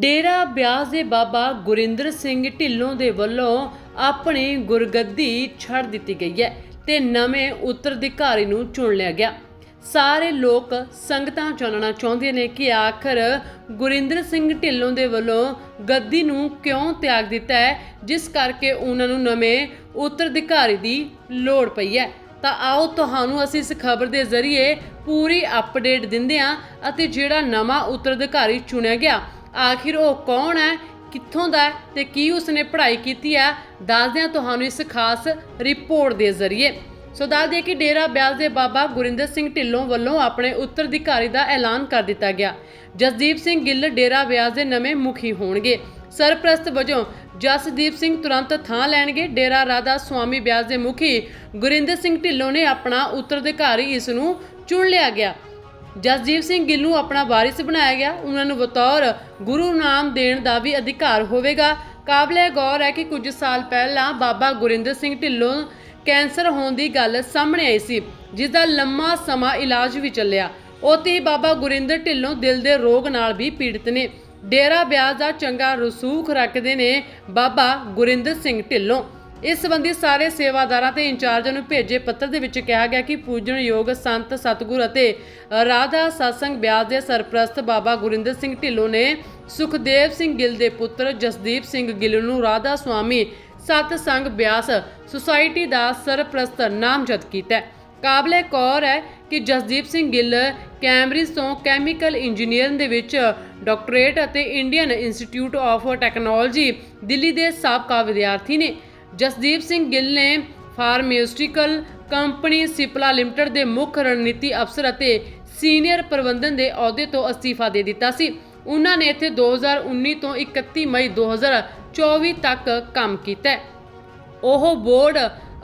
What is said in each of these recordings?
ਡੇਰਾ ਬਿਆਸ ਦੇ ਬਾਬਾ ਗੁਰਿੰਦਰ ਸਿੰਘ ਢਿੱਲੋਂ ਦੇ ਵੱਲੋਂ ਆਪਣੀ ਗੁਰਗੱਦੀ ਛੱਡ ਦਿੱਤੀ ਗਈ ਹੈ ਤੇ ਨਵੇਂ ਉੱਤਰਾਧਿਕਾਰੀ ਨੂੰ ਚੁਣ ਲਿਆ ਗਿਆ। ਸਾਰੇ ਲੋਕ ਸੰਗਤਾਂ ਜਾਣਨਾ ਚਾਹੁੰਦੇ ਨੇ ਕਿ ਆਖਰ ਗੁਰਿੰਦਰ ਸਿੰਘ ਢਿੱਲੋਂ ਦੇ ਵੱਲੋਂ ਗੱਦੀ ਨੂੰ ਕਿਉਂ ਤਿਆਗ ਦਿੱਤਾ ਹੈ, ਜਿਸ ਕਰਕੇ ਉਹਨਾਂ ਨੂੰ ਨਵੇਂ ਉੱਤਰਾਧਿਕਾਰੀ ਦੀ ਲੋੜ ਪਈ ਹੈ। ਤਾਂ ਆਓ ਤੁਹਾਨੂੰ ਅਸੀਂ ਇਸ ਖਬਰ ਦੇ ਜ਼ਰੀਏ ਪੂਰੀ ਅਪਡੇਟ ਦਿੰਦੇ ਹਾਂ ਅਤੇ ਜਿਹੜਾ ਨਵਾਂ ਉੱਤਰਾਧਿਕਾਰੀ ਚੁਣਿਆ ਗਿਆ ਆਖਿਰ ਉਹ ਕੌਣ ਹੈ, ਕਿੱਥੋਂ ਦਾ ਹੈ ਤੇ ਕੀ ਉਸਨੇ ਪੜ੍ਹਾਈ ਕੀਤੀ ਹੈ ਦੱਸਦੇ ਹਾਂ ਤੁਹਾਨੂੰ ਇਸ ਖਾਸ ਰਿਪੋਰਟ ਦੇ ਜ਼ਰੀਏ। ਸੋ ਦੱਸ ਦਈਏ ਕਿ ਡੇਰਾ ਬਿਆਸ ਦੇ ਬਾਬਾ ਗੁਰਿੰਦਰ ਸਿੰਘ ਢਿੱਲੋਂ ਵੱਲੋਂ ਆਪਣੇ ਉੱਤਰਾਧਿਕਾਰੀ ਦਾ ਐਲਾਨ ਕਰ ਦਿੱਤਾ ਗਿਆ। ਜਸਦੀਪ ਸਿੰਘ ਗਿੱਲ ਡੇਰਾ ਬਿਆਸ ਦੇ ਨਵੇਂ ਮੁਖੀ ਹੋਣਗੇ। ਸਰਪ੍ਰਸਤ ਵਜੋਂ ਜਸਦੀਪ ਸਿੰਘ ਤੁਰੰਤ ਥਾਂ ਲੈਣਗੇ। ਡੇਰਾ ਰਾਧਾ ਸੁਆਮੀ ਬਿਆਸ ਦੇ ਮੁਖੀ ਗੁਰਿੰਦਰ ਸਿੰਘ ਢਿੱਲੋਂ ਨੇ ਆਪਣਾ ਉੱਤਰਾਧਿਕਾਰੀ ਇਸ ਨੂੰ ਚੁਣ ਲਿਆ ਗਿਆ। ਜਸਜੀਤ ਸਿੰਘ ਗਿੱਲ ਨੂੰ ਆਪਣਾ ਵਾਰਿਸ ਬਣਾਇਆ ਗਿਆ। ਉਹਨਾਂ ਨੂੰ ਬਤੌਰ ਗੁਰੂ ਨਾਮ ਦੇਣ ਦਾ ਵੀ ਅਧਿਕਾਰ ਹੋਵੇਗਾ। ਕਾਬਲੇ ਗੌਰ ਹੈ ਕਿ ਕੁਝ ਸਾਲ ਪਹਿਲਾਂ ਬਾਬਾ ਗੁਰਿੰਦਰ ਸਿੰਘ ਢਿੱਲੋਂ ਕੈਂਸਰ ਹੋਣ ਦੀ ਗੱਲ ਸਾਹਮਣੇ ਆਈ ਸੀ, ਜਿਸ ਦਾ ਲੰਮਾ ਸਮਾਂ ਇਲਾਜ ਵੀ ਚੱਲਿਆ। ਉੱਥੇ ਹੀ ਬਾਬਾ ਗੁਰਿੰਦਰ ਢਿੱਲੋਂ ਦਿਲ ਦੇ ਰੋਗ ਨਾਲ ਵੀ ਪੀੜਤ ਨੇ। ਡੇਰਾ ਬਿਆਸ ਦਾ ਚੰਗਾ ਰਸੂਖ ਰੱਖਦੇ ਨੇ ਬਾਬਾ ਗੁਰਿੰਦਰ ਸਿੰਘ ਢਿੱਲੋਂ। ਇਸ ਸੰਬੰਧੀ ਸਾਰੇ ਸੇਵਾਦਾਰਾਂ ਤੇ ਇੰਚਾਰਜਾਂ ਨੂੰ ਭੇਜੇ ਪੱਤਰ ਦੇ ਵਿੱਚ ਕਿਹਾ ਗਿਆ ਕਿ ਪੂਜਣਯੋਗ ਸੰਤ ਸਤਿਗੁਰ ਅਤੇ ਰਾਧਾ ਸਤਸੰਗ ਬਿਆਸ ਦੇ ਸਰਪ੍ਰਸਤ ਬਾਬਾ ਗੁਰਿੰਦਰ ਸਿੰਘ ਢਿੱਲੋਂ ਨੇ ਸੁਖਦੇਵ ਸਿੰਘ ਗਿੱਲ ਦੇ ਪੁੱਤਰ ਜਸਦੀਪ ਸਿੰਘ ਗਿੱਲ ਨੂੰ ਰਾਧਾ ਸੁਆਮੀ ਸਤਸੰਗ ਬਿਆਸ ਸੁਸਾਇਟੀ ਦਾ ਸਰਪ੍ਰਸਤ ਨਾਮਜ਼ਦ ਕੀਤਾ ਹੈ। ਕਾਬਲੇ ਕੌਰ ਹੈ ਕਿ ਜਸਦੀਪ ਸਿੰਘ ਗਿੱਲ ਕੈਂਬਰਿਜ ਤੋਂ ਕੈਮੀਕਲ ਇੰਜੀਨੀਅਰਿੰਗ ਦੇ ਵਿੱਚ ਡਾਕਟਰੇਟ ਅਤੇ Indian Institute of Technology Delhi ਦੇ ਸਾਬਕਾ ਵਿਦਿਆਰਥੀ ਨੇ। ਜਸਦੀਪ ਸਿੰਘ ਗਿੱਲ ਨੇ ਫਾਰਮਾਸਿਊਟੀਕਲ ਕੰਪਨੀ ਸਿਪਲਾ ਲਿਮਟਿਡ ਦੇ ਮੁੱਖ ਰਣਨੀਤੀ ਅਫਸਰ ਅਤੇ ਸੀਨੀਅਰ ਪ੍ਰਬੰਧਨ ਦੇ ਅਹੁਦੇ ਤੋਂ ਅਸਤੀਫਾ ਦੇ ਦਿੱਤਾ ਸੀ। ਉਹਨਾਂ ਨੇ ਇੱਥੇ 2019 ਤੋਂ 31 ਮਈ 2024 ਤੱਕ ਕੰਮ ਕੀਤਾ ਉਹ ਬੋਰਡ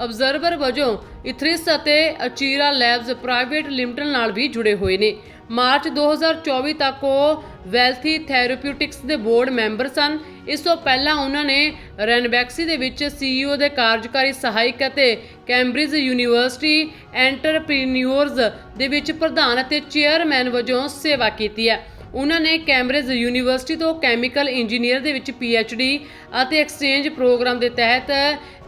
ਅਬਜ਼ਰਵਰ ਵਜੋਂ ਇਥਰਿਸ ਅਤੇ ਅਚੀਰਾ ਲੈਬਸ ਪ੍ਰਾਈਵੇਟ ਲਿਮਟਿਡ ਨਾਲ ਵੀ ਜੁੜੇ ਹੋਏ ਨੇ। ਮਾਰਚ 2024 ਤੱਕ ਉਹ ਵੈਲਥੀ ਥੈਰੇਪਿਊਟਿਕਸ ਦੇ ਬੋਰਡ ਮੈਂਬਰ ਸਨ। ਇਸ ਤੋਂ ਪਹਿਲਾਂ ਉਹਨਾਂ ਨੇ ਰੈਨਬੈਕਸੀ ਦੇ ਵਿੱਚ ਸੀਈਓ ਦੇ ਕਾਰਜਕਾਰੀ ਸਹਾਇਕ ਅਤੇ ਕੈਂਬਰਿਜ ਯੂਨੀਵਰਸਿਟੀ ਐਂਟਰਪ੍ਰੀਨਿਓਰਸ ਦੇ ਵਿੱਚ ਪ੍ਰਧਾਨ ਅਤੇ ਚੇਅਰਮੈਨ ਵਜੋਂ ਸੇਵਾ ਕੀਤੀ ਹੈ। ਉਹਨਾਂ ਨੇ ਕੈਂਬਰਿਜ ਯੂਨੀਵਰਸਿਟੀ ਤੋਂ ਕੈਮੀਕਲ ਇੰਜੀਨੀਅਰ ਦੇ ਵਿੱਚ ਡੀ ਅਤੇ ਐਕਸਚੇਂਜ ਪ੍ਰੋਗਰਾਮ ਦੇ ਤਹਿਤ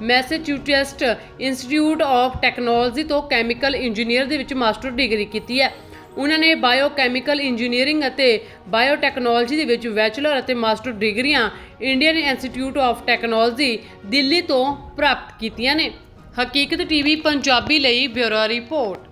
ਮੈਸੇਚਿਊਟੈਸਟ ਇੰਸਟੀਚਿਊਟ ਆਫ ਟੈਕਨੋਲੋਜੀ ਤੋਂ ਕੈਮੀਕਲ ਇੰਜੀਨੀਅਰ ਦੇ ਵਿੱਚ ਮਾਸਟਰ ਡਿਗਰੀ ਕੀਤੀ ਹੈ। ਉਹਨਾਂ ਨੇ ਬਾਇਓਕੈਮੀਕਲ ਇੰਜੀਨੀਅਰਿੰਗ ਅਤੇ ਬਾਇਓਟੈਕਨੋਲੋਜੀ ਦੇ ਵਿੱਚ ਬੈਚਲਰ ਅਤੇ ਮਾਸਟਰ ਡਿਗਰੀਆਂ Indian Institute of Technology Delhi ਤੋਂ ਪ੍ਰਾਪਤ ਕੀਤੀਆਂ ਨੇ। ਹਕੀਕਤ ਟੀਵੀ, ਪੰਜਾਬੀ ਲਈ ਬਿਊਰੋ ਰਿਪੋਰਟ।